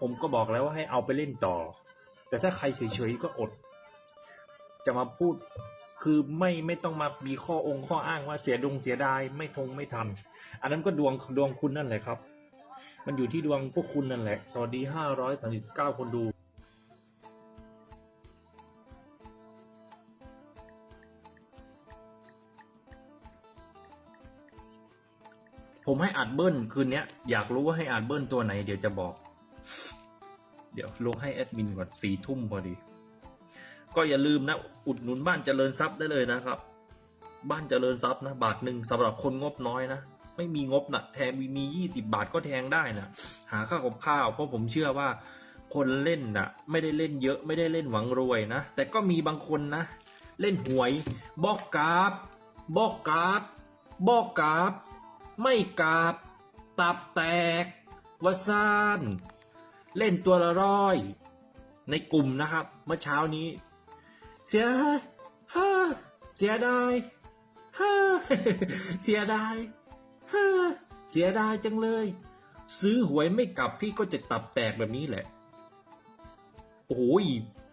ผมก็บอกแล้วว่าให้เอาไปเล่นต่อ แต่ถ้าใครเฉยๆก็อด จะมาพูดคือไม่ไม่ต้องมามีข้อองค์ข้ออ้างว่าเสียดงเสียดายไม่ทงไม่ทันอันนั้นก็ดวงดวงคุณนั่นแหละครับ มันอยู่ที่ดวงพวกคุณนั่นแหละ สวัสดีห้าร้อยสามสิบเก้าคนดูผมให้อัดเบิ้ลคืนนี้อยากรู้ว่าให้อัดเบิ้ลตัวไหนเดี๋ยวจะบอก เดี๋ยวลงให้แอดมินก่อนสี่ทุ่มพอดี ก็อย่าลืมนะ อุดหนุนบ้านเจริญทรัพย์ได้เลยนะครับ บ้านเจริญทรัพย์นะ บาทหนึ่งสำหรับคนงบน้อยนะ ไม่มีงบนะแทงมียี่สิบาทก็แทงได้นะ หาข้าวกับข้าว เพราะผมเชื่อว่าคนเล่นนะไม่ได้เล่นเยอะไม่ได้เล่นหวังรวยนะ แต่ก็มีบางคนนะ เล่นหวยบอกกราบบอกกราบบอกกราบไม่กราบตับแตกวาซาน เล่นตัวละร้อย ในกลุ่มนะครับ เมื่อเช้านี้ เสียฮ่าเสียดายฮ่าเสียดายฮ่าเสียดายจังเลย ซื้อหวยไม่กลับพี่ก็จะตับแตกแบบนี้แหละ โอ้โห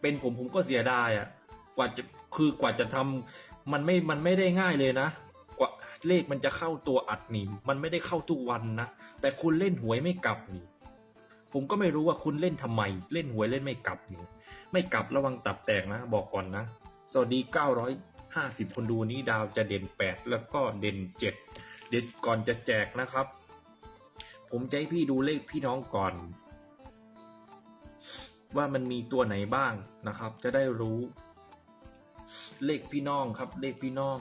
เป็นผมผมก็เสียดายอะ่ะ กว่าจะคือกว่าจะทำมันไม่ มันไม่ได้ง่ายเลยนะ กว่าเลขมันจะเข้าตัวอัดนี่ มันไม่ได้เข้าทุกวันนะ แต่คุณเล่นหวยไม่กลับนี่ ผมก็ไม่รู้ว่าคุณเล่นทำไม เล่นหวยเล่นไม่กลับนี่ไม่กลับระวังตับแตกนะ บอกก่อนนะ สวัสดี 950 คนดูนี้ดาวจะเด่น 8 แล้วก็เด่น 7 เดี๋ยวก่อนจะแจกนะครับ ผมจะให้พี่ดูเลขพี่น้องก่อน ว่ามันมีตัวไหนบ้างนะครับ จะได้รู้ เลขพี่น้องครับ เลขพี่น้อง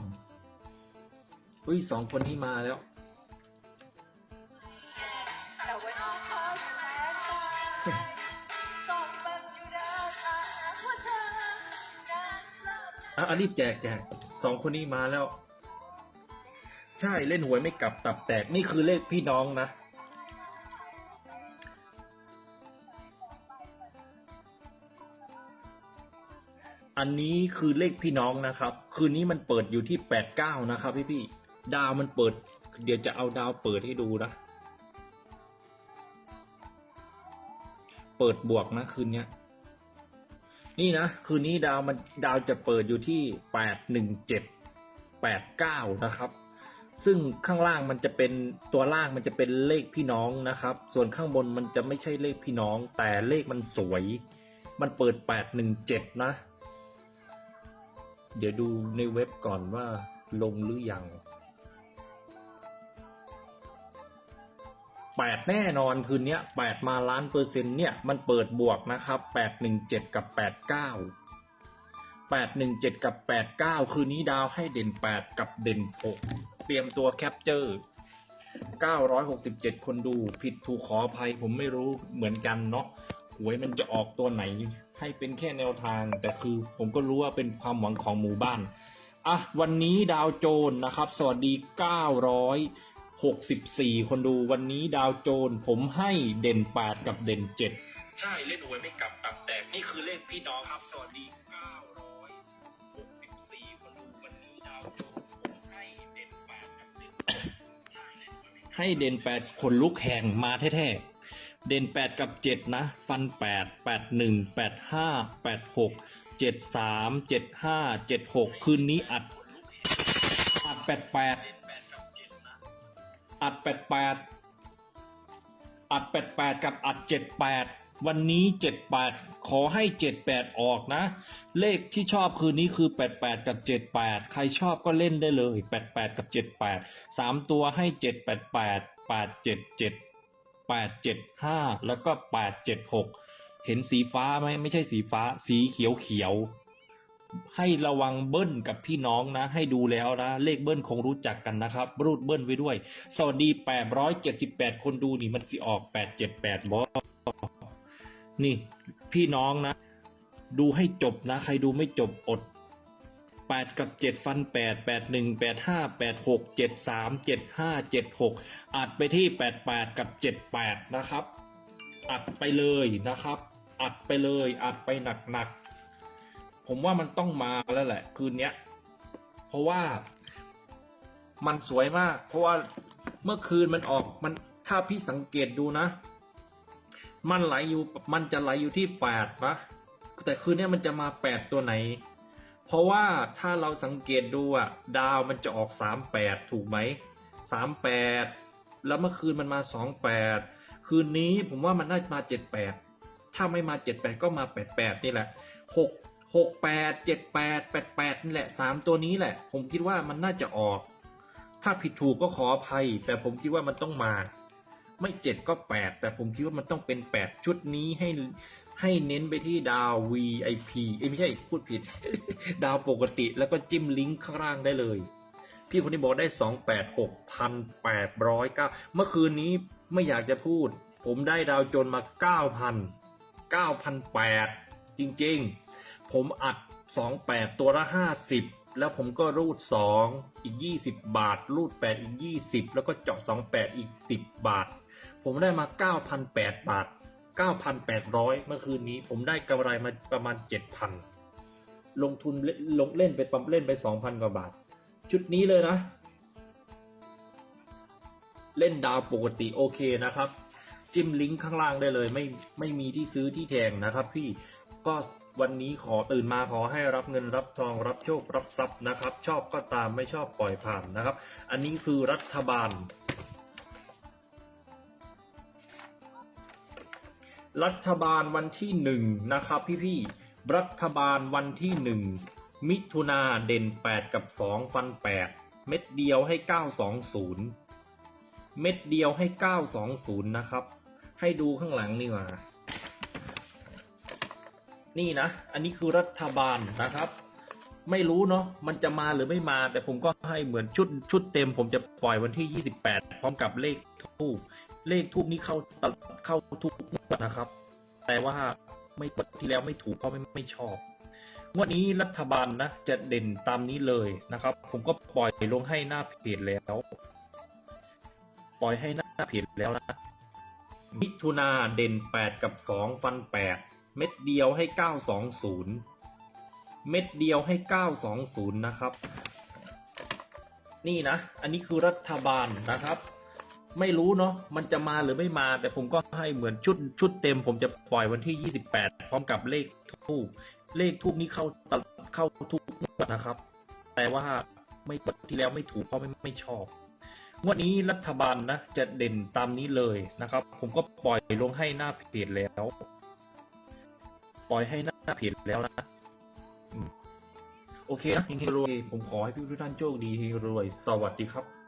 เฮ้ยสองคนนี้มาแล้ว อะอะรีบแจกแจกสองคนนี้มาแล้ว ใช่เล่นหวยไม่กลับตับแตกนี่คือเลขพี่น้องนะ อันนี้คือเลขพี่น้องนะครับ คืนนี้มันเปิดอยู่ที่แปดเก้านะครับ พี่พี่ๆดาวมันเปิด เดี๋ยวจะเอาดาวเปิดให้ดูนะ เปิดบวกนะคืนนี้ นี่นะ คืนนี้ดาวมันดาวจะเปิดอยู่ที่แปดหนึ่งเจ็ดแปดเก้านะครับ ซึ่งข้างล่างมันจะเป็นตัวล่างมันจะเป็นเลขพี่น้องนะครับ ส่วนข้างบนมันจะไม่ใช่เลขพี่น้อง แต่เลขมันสวย มันเปิดแปดหนึ่งเจ็ดนะ เดี๋ยวดูในเว็บก่อนว่าลงหรือยัง แปดแน่นอนคืนนี้ยแปดมาล้านเปอร์เซ็นต์เนี่ยมันเปิดบวกนะครับแปดหนึ่งเจ็ดกับแปดเก้าแปดหนึ่งเจ็ดกับแปดเก้าคืนนี้ดาวให้เด่นแปดกับเด่นหกเตรียมตัวแคปเจอร์เก้าร้อยหกสิบเจ็ดคนดูผิดถูกขออภัยผมไม่รู้เหมือนกันเนาะหวยมันจะออกตัวไหน ให้เป็นแค่แนวทาง แต่คือผมก็รู้ว่าเป็นความหวังของหมู่บ้าน อะ วันนี้ดาวโจนนะครับ สวัสดี 964 คนดูวันนี้ดาวโจนผมให้เด่น 8 กับเด่น 7 ใช่เล่นหวยไม่กลับตับแตกนี่คือเลขพี่น้องครับ สวัสดี 964 คนดูวันนี้ดาวโจนผมให้เด่น 8 กับเด่น7ใช่เล่นหวยไม่กลับให้เด่น 8 คนลุกแห่งมาแท้ๆ เด่น 8 กับ 7 นะ ฟัน 8 8 1 8 5 8 6เจ็ดสามเจ็ดห้าเจ็ดหกคืนนี้อัดอัดแปดแปด อัดแปดแปดอัดแปดแปดกับอัดเจ็ดแปดวันนี้เจ็ดแปดขอให้เจ็ดแปดออกนะ เลขที่ชอบคืนนี้คือแปดแปดกับเจ็ดแปดใครชอบก็เล่นได้เลยแปดแปดกับเจ็ดแปดสามตัวให้เจ็ดแปดแปดแปดเจ็ดเจ็ดแปดเจ็ดห้าแล้วก็แปดเจ็ดหกเห็นสีฟ้าไหมไม่ใช่สีฟ้า สีเขียวเขียว ให้ระวังเบิ้ลกับพี่น้องนะ ให้ดูแล้วนะ เลขเบิ้ลคงรู้จักกันนะครับ รูดเบิ้ลไว้ด้วย สวัสดี 878 คนดูนี่มันสิออก 878บอนี่พี่น้องนะ ดูให้จบนะ ใครดูไม่จบอด 8 กับ 7 ฟัน 8 8 1 8 5 8 6 7 3 7 5 7 6 อัดไปที่ 88 กับ 78 นะครับ อัดไปเลยนะครับ อัดไปเลย อัดไปหนักๆ ผมว่ามันต้องมาแล้วแหละ คืนเนี้ย เพราะว่ามันสวยมาก เพราะว่าเมื่อคืนมันออกมันถ้าพี่สังเกตดูนะ มันไหลอยู่มันจะไหลอยู่ที่แปดนะแต่คืนนี้มันจะมาแปดตัวไหน เพราะว่าถ้าเราสังเกตดูอะดาวมันจะออกสามแปดถูกไหมสามแปดแล้วเมื่อคืนมันมาสองแปดคืนนี้ผมว่ามันน่าจะมาเจ็ดแปดถ้าไม่มาเจ็ดแปดก็มาแปดแปดนี่แหละหก หกแปดเจ็ดแปดแปดแปดนี่แหละสามตัวนี้แหละ ผมคิดว่ามันน่าจะออก ถ้าผิดถูกก็ขออภัย แต่ผมคิดว่ามันต้องมา ไม่เจ็ดก็แปดแต่ผมคิดว่ามันต้องเป็นแปดชุดนี้ให้ให้เน้นไปที่ดาว VIP เอ้ไม่ใช่พูดผิด ดาวปกติแล้วก็จิ้มลิงก์ข้างล่างได้เลย พี่คนนี้บอกได้สองแปดหกพันแปดร้อยเก้าเมื่อคืนนี้ไม่อยากจะพูด ผมได้ดาวจนมาเก้าพันเก้าพันแปดจริง ๆ ผมอัดสองแปดตัวละห้าสิบแล้วผมก็รูดสองอีกยี่สิบบาท รูดแปดอีกยี่สิบแล้วก็เจาะสองแปดอีกสิบบาท ผมได้มาเก้าพันแปดบาทเก้าพันแปดร้อยเมื่อคืนนี้ผมได้กำไรมาประมาณเจ็ดพันลงทุนเล่นลงเล่นไปปั๊มเล่นไปสองพันกว่าบาท ชุดนี้เลยนะ เล่นดาวปกติโอเคนะครับ จิ้มลิงก์ข้างล่างได้เลย ไม่ไม่มีที่ซื้อที่แทงนะครับพี่ ก็วันนี้ขอตื่นมาขอให้รับเงินรับทองรับโชครับทรัพย์นะครับ ชอบก็ตามไม่ชอบปล่อยผ่านนะครับ อันนี้คือรัฐบาล รัฐบาลวันที่หนึ่งนะครับพี่ๆรัฐบาลวันที่หนึ่งมิถุนาเด่นแปดกับสองฟันแปดเม็ดเดียวให้เก้าสองศูนย์เม็ดเดียวให้เก้าสองศูนย์นะครับ ให้ดูข้างหลังนี่มา นี่นะ อันนี้คือรัฐบาลนะครับ ไม่รู้เนาะมันจะมาหรือไม่มา แต่ผมก็ให้เหมือนชุดชุดเต็ม ผมจะปล่อยวันที่ 28 พร้อมกับเลขทูบเลขทูบนี้เข้าตลเข้าทุกงวดนะครับ แต่ว่าไม่กดที่แล้วไม่ถูกเพราะไม่ไม่ชอบงวดนี้รัฐบาลนะจะเด่นตามนี้เลยนะครับ ผมก็ปล่อยลงให้หน้าเพจแล้ว ปล่อยให้หน้าเพจแล้วนะมิถุนาเด่น 8 กับ 2 ฟัน 8 เม็ดเดียวให้ 920 เม็ดเดียวให้ 920 นะครับ นี่นะ อันนี้คือรัฐบาลนะครับ ไม่รู้เนาะ มันจะมาหรือไม่มา แต่ผมก็ให้เหมือนชุดชุดเต็ม ผมจะปล่อยวันที่ 28 พร้อมกับเลขทูบเลขทูบนี้เข้าตลเข้าทุกงวดนะครับ แต่ว่าไม่กดที่แล้วไม่ถูกเพราะไม่ไม่ชอบงวดนี้รัฐบาลนะจะเด่นตามนี้เลยนะครับ ผมก็ปล่อยลงให้หน้าเพจแล้ว ล่อยให้หน้าผิดแล้วนะโอเคนะเฮงๆรวย ผมขอให้พี่ทุกท่านโชคดีเฮงรวย สวัสดีครับ